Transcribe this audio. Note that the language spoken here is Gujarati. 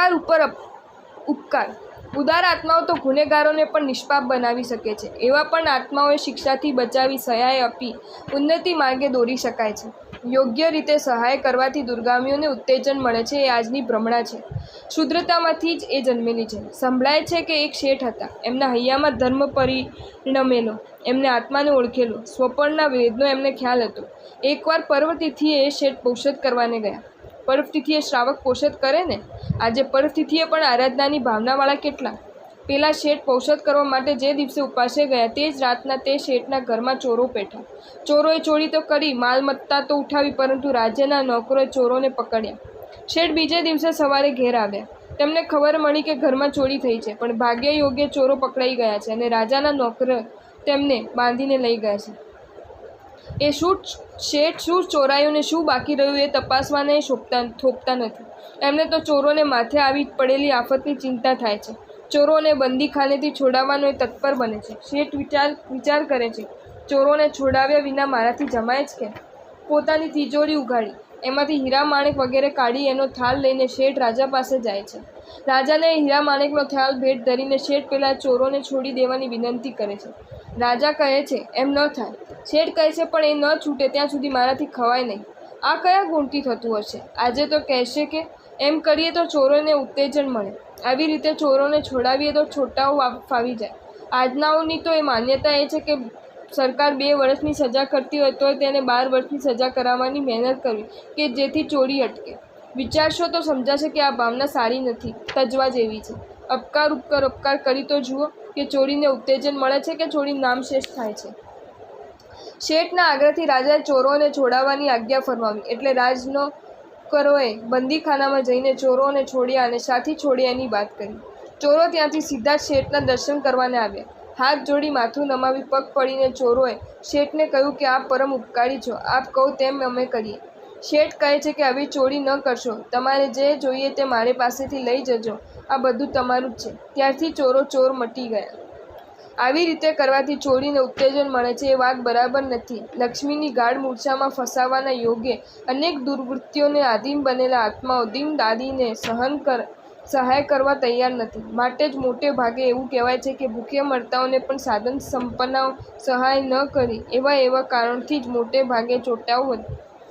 અપકાર ઉપર ઉપકાર. ઉદાર આત્માઓ તો ગુનેગારોને પણ નિષ્પાપ બનાવી શકે છે. એવા પણ આત્માઓએ શિક્ષાથી બચાવી સહાય આપી ઉન્નતિ માર્ગે દોરી શકાય છે. યોગ્ય રીતે સહાય કરવાથી દુર્ગામીઓને ઉત્તેજન મળે છે એ આજની ભ્રમણા છે. શુદ્રતામાંથી જ એ જન્મેલી છે. સંભળાય છે કે એક શેઠ હતા. એમના હૈયામાં ધર્મ પરિણમેલો. એમને આત્માને ઓળખેલો. સ્વપણના વેદનો એમને ખ્યાલ હતો. એકવાર પર્વતિથિએ એ શેઠ પૌષધ કરવાને ગયા. પર્વતિથિએ શ્રાવક પોષદ કરે ને? આજે પર્વતિથિએ પણ આરાધનાની ભાવનાવાળા કેટલા? પેલા શેઠ પૌષધ કરવા માટે જે દિવસે ઉપાસે ગયા તે જ રાતના તે શેઠના ઘરમાં ચોરો પેઠા ચોરોએ ચોરી તો કરી, માલમત્તા તો ઉઠાવી, પરંતુ રાજ્યના નોકરોએ ચોરોને પકડ્યા. શેઠ બીજે દિવસે સવારે ઘેર આવ્યા. તેમને ખબર મળી કે ઘરમાં ચોરી થઈ છે, પણ ભાગ્ય યોગ્ય ચોરો પકડાઈ ગયા છે અને રાજાના નોકર તેમને બાંધીને લઈ ગયા છે. એ શું શેઠ શું ચોરાયું ને શું બાકી રહ્યું એ તપાસવાને શોભતા થોપતા નથી. એમને તો ચોરોને માથે આવી પડેલી આફતની ચિંતા થાય છે. ચોરોને બંદીખાનેથી છોડાવવાનો એ તત્પર બને છે. શેઠ વિચાર વિચાર કરે છે, ચોરોને છોડાવ્યા વિના મારાથી જમાય જ કે પોતાની તિજોરી ઉઘાડી, એમાંથી હીરા માણેક વગેરે કાઢી એનો થાળ લઈને શેઠ રાજા પાસે જાય છે. રાજાને હીરા માણેકનો થાળ ભેટ ધરીને શેઠ પેલા ચોરોને છોડી દેવાની વિનંતી કરે છે. રાજા કહે છે, એમ ન થાય. શેઠ કહે છે, પણ એ ન છૂટે, ત્યાં સુધી મારાથી ખવાય નહીં. આ કયા ગુણથી થતું હશે? આજે તો કહેશે કે, એમ કરીએ તો ચોરોને ઉત્તેજન મળે. આવી રીતે ચોરોને છોડાવીએ તો છોટાઓ ફાવી જાય. આજનાઓની તો એ માન્યતા એ છે કે, સરકાર બે વર્ષની સજા કરતી હોય તો તેને બાર વર્ષની સજા કરાવવાની મહેનત કરવી, કે જેથી ચોરી અટકે. વિચારશો તો સમજાશે કે આ ભાવના સારી નથી, તજવા જેવી છે. અપકાર, ઉપકાર ઉપકાર કરી તો જુઓ. કે ચોરીને ઉત્તેજન મળે છે કે ચોરી નામશેષ થાય છે? શેઠના આગ્રહથી રાજાએ ચોરોને છોડાવવાની આજ્ઞા ફરમાવી. એટલે રાજનો કરોએ બંદીખાનામાં જઈને ચોરોને છોડ્યા અને સાથી છોડ્યા એની વાત કરી. ચોરો ત્યાંથી સીધા શેઠના દર્શન કરવાને આવ્યા. હાથ જોડી માથું નમાવી પગ પડીને ચોરોએ શેઠને કહ્યું કે, આપ પરમ ઉપકારી છો. આપ કહો તેમ અમે કરીએ. શેઠ કહે છે કે આવી ચોરી ન કરશો. તમારે જે જોઈએ તે મારી પાસેથી લઈ જજો. આ બધું તમારું જ છે. ત્યારથી ચોરો ચોર મટી ગયા. આવી રીતે કરવાથી ચોરીને ઉત્તેજન મળે છે એ વાત બરાબર નથી. લક્ષ્મીની ગાઢ મૂર્છામાં ફસાવાના યોગે અનેક દુર્વૃત્તિઓને આધીન બનેલા આત્માઓ દિન દાદીને સહન કર, સહાય કરવા તૈયાર નથી. માટે જ મોટે ભાગે એવું કહેવાય છે કે ભૂખ્યા મરતાઓને પણ સાધન સંપન્નાઓ સહાય ન કરી. એવા એવા કારણથી જ મોટે ભાગે ચોટાઓ